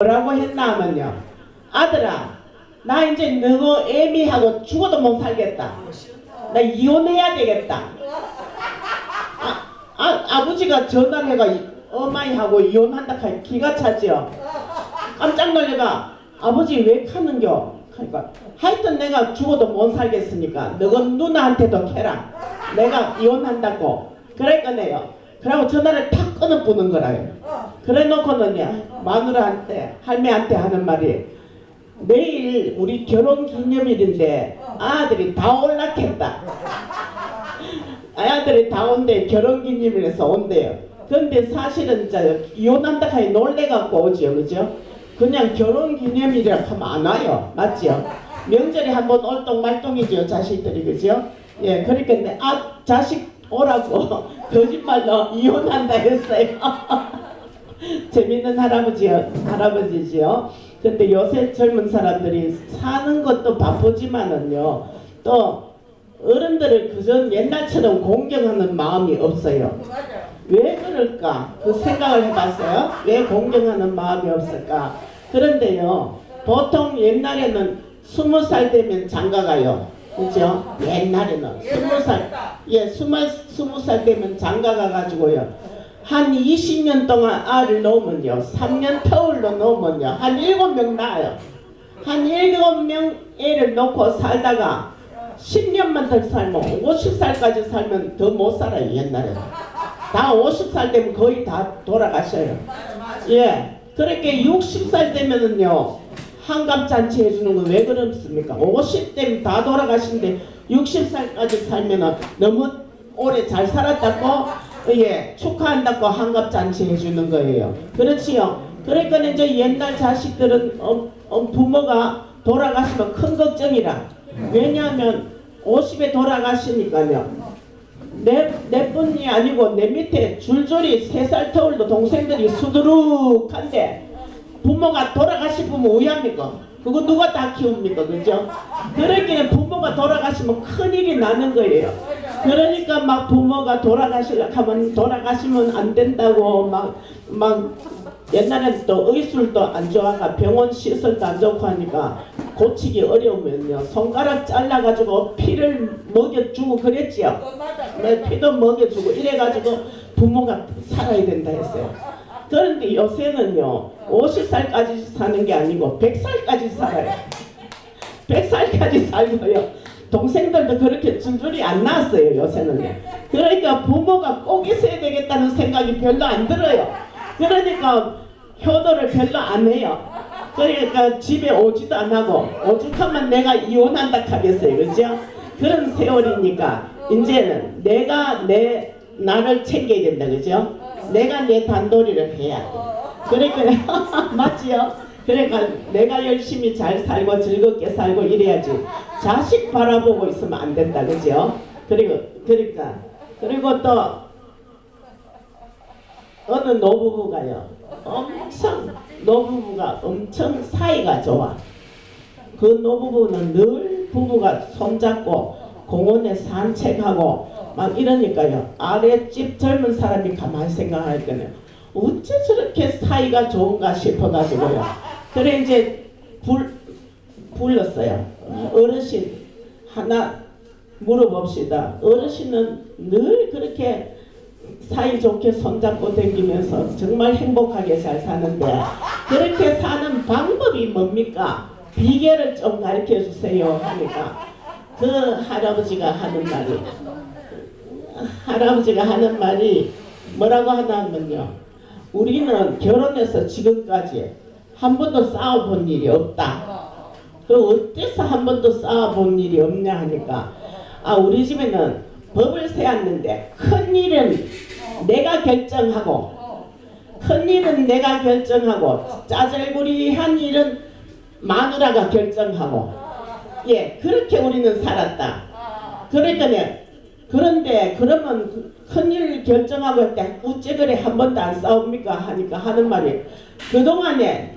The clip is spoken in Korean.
뭐라고 했나 하면요. 아들아, 나 이제 너거 애미하고 죽어도 못 살겠다. 나 이혼해야 되겠다. 아, 아, 아버지가 전화를 해가 어마이 하고 이혼한다 하니 기가 차지요. 깜짝 놀래가 아버지 왜 카는겨? 그러니까 하여튼 내가 죽어도 못 살겠으니까 너가 누나한테도 캐라. 내가 이혼한다고. 내요. 그러고 전화를 탁 끊어 보는 거라요. 그래 놓고는요 마누라한테 할매한테 하는 말이 내일 우리 결혼 기념일인데 아들이 다 올랐겠다. 아들이 다 온대 결혼 기념일에서 온대요. 근데 사실은 저 이혼한다 하니 놀래갖고 오지요, 그죠? 그냥 결혼 기념일이라 하면 안 와요, 맞지요? 명절에 한번 올똥말똥이죠, 자식들이, 그죠? 예, 그러니까 내 아, 자식 오라고 거짓말로 이혼한다 했어요. 재밌는 할아버지요, 할아버지지요. 근데 요새 젊은 사람들이 사는 것도 바쁘지만은요, 또 어른들을 그전 옛날처럼 공경하는 마음이 없어요. 왜 그럴까? 그 생각을 해봤어요. 왜 공경하는 마음이 없을까? 그런데요, 보통 옛날에는 스무 살 되면 장가가요. 그죠? 옛날에는 스무 살, 예, 스무, 스무 살 되면 장가가 가지고요. 한 20년 동안 알을 놓으면요. 3년 터울로 놓으면요. 한 7명 낳아요. 한 7명 애를 놓고 살다가 10년만 더 살면 50살까지 살면 더 못 살아요. 옛날에. 다 50살 되면 거의 다 돌아가셔요. 예. 그렇게 60살 되면은요. 한갑잔치 해주는 건 왜 그렇습니까? 50대면 다 돌아가신데 60살까지 살면은 너무 오래 잘 살았다고 예 축하한다고 한갑잔치 해주는 거예요. 그렇지요. 그러니까 이제 옛날 자식들은 어, 어, 부모가 돌아가시면 큰 걱정이라. 왜냐하면 50에 돌아가시니까요. 내, 내 뿐이 아니고 내 밑에 줄줄이 세 살 터울도 동생들이 수두룩한데 부모가 돌아가시면 오야합니까? 그거 누가 다 키웁니까? 그죠? 그러기에 부모가 돌아가시면 큰일이 나는 거예요. 그러니까 막 부모가 돌아가시려 하면 돌아가시면 안 된다고 막, 막 옛날엔 또 의술도 안 좋아가 병원 시설도 안 좋고 하니까 고치기 어려우면요. 손가락 잘라가지고 피를 먹여주고 그랬지요. 내 피도 먹여주고 이래가지고 부모가 살아야 된다 했어요. 그런데 요새는요 50살까지 사는 게 아니고 100살까지 살아요 100살까지 살고요 동생들도 그렇게 줄줄이 안 나왔어요 요새는. 그러니까 부모가 꼭 있어야 되겠다는 생각이 별로 안 들어요. 그러니까 효도를 별로 안 해요. 그러니까 집에 오지도 안 하고 오죽하면 내가 이혼한다 하겠어요 그죠? 그런 세월이니까 이제는 내가 내 나를 챙겨야 된다 그죠? 내가 내 단도리를 해야 돼. 그러니까 맞지요? 그러니까 내가 열심히 잘 살고 즐겁게 살고 이래야지. 자식 바라보고 있으면 안 된다, 그죠? 그리고 그러니까 그리고 또 어느 노부부가요. 엄청 노부부가 엄청 사이가 좋아. 그 노부부는 늘 부부가 손잡고 공원에 산책하고 막 이러니까요. 아랫집 젊은 사람이 가만히 생각할 때는 어째 저렇게 사이가 좋은가 싶어가지고요. 그래 이제 불, 불렀어요. 어르신 하나 물어봅시다. 어르신은 늘 그렇게 사이좋게 손잡고 다니면서 정말 행복하게 잘 사는데 그렇게 사는 방법이 뭡니까? 비결을 좀 가르쳐 주세요 하니까 그 할아버지가 하는 말이 할아버지가 하는 말이 뭐라고 하냐면요. 우리는 결혼해서 지금까지 한 번도 싸워본 일이 없다. 그 어째서 한 번도 싸워본 일이 없냐 하니까 아 우리 집에는 법을 세웠는데 큰 일은 내가 결정하고 큰 일은 내가 결정하고 짜잘구리한 일은 마누라가 결정하고 예 그렇게 우리는 살았다. 그러니까 그런데 그러면 큰일 결정하고 할때 어째 그래 한 번도 안 싸웁니까 하니까 하는 말이 그동안에